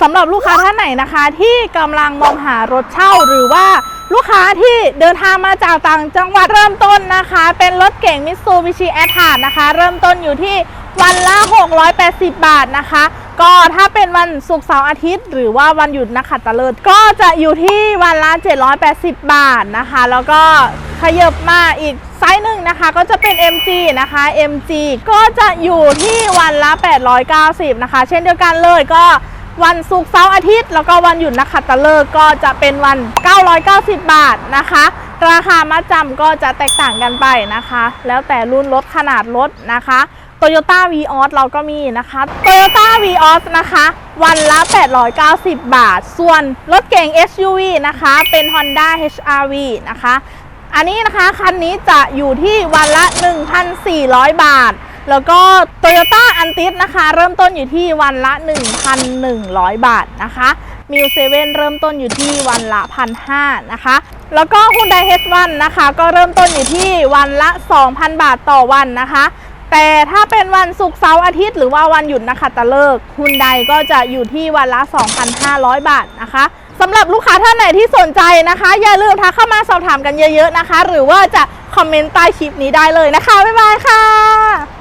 สำหรับลูกค้าท่านไหนนะคะที่กำลังมองหารถเช่าหรือว่าลูกค้าที่เดินทางมาจากต่างจังหวัดเริ่มต้นนะคะ เป็นรถเก่งมิ t ซูบิชิแอทานะคะ เริ่มต้นอยู่ที่วันละ 680 บาทนะคะ ก็ถ้าเป็นวันศุกร์เสาร์อาทิตย์ หรือว่าวันหยุดนักขัตฤกษ์ก็จะอยู่ที่วันละ 780 บาทนะคะ แล้วก็ขยับมาอีกไซส์หนึ่งนะคะ ก็จะเป็น MG นะคะ MG ก็จะอยู่ที่วันละ 890 นะคะ เช่นเดียวกันเลยก็ วันศุกร์เสาร์อาทิตย์ แล้วก็วันหยุดนักขัตฤกษ์ก็จะเป็นวัน 990 บาทนะคะ ราคามาจำก็จะแตกต่างกันไปนะคะ แล้วแต่รุ่นรถขนาดรถนะคะ Toyota Vios เราก็มีนะคะ Toyota Vios นะคะ วันละ 890 บาท ส่วนรถเก่ง SUV นะคะ เป็น Honda HRV นะคะ อันนี้นะคะ คันนี้จะอยู่ที่วันละ 1,400 บาท แล้วก็ Toyota a n t i s นะคะ เริ่มต้นอยู่ที่วันละ 1,100 บาทนะคะมิวเซเว่นเริ่มต้นอยู่ที่วันละ 1,500นะคะ แล้วก็ Hyundai H1 นะคะ ก็เริ่มต้นอยู่ที่วันละ 2,000 บาทต่อวันนะคะ แต่ถ้าเป็นวันศุกร์เสาร์อาทิตย์หรือว่าวันหยุดนะคะตะเลิกฮุนไดก็จะอยู่ที่วันละ 2,500 บาทนะคะสำหรับลูกค้าท่านไหนที่สนใจนะคะ อย่าลืมทักเข้ามาสอบถามกันเยอะๆนะคะ หรือว่าจะคอมเมนต์ใต้คลิปนี้ได้เลยนะคะ บ๊ายบายค่ะ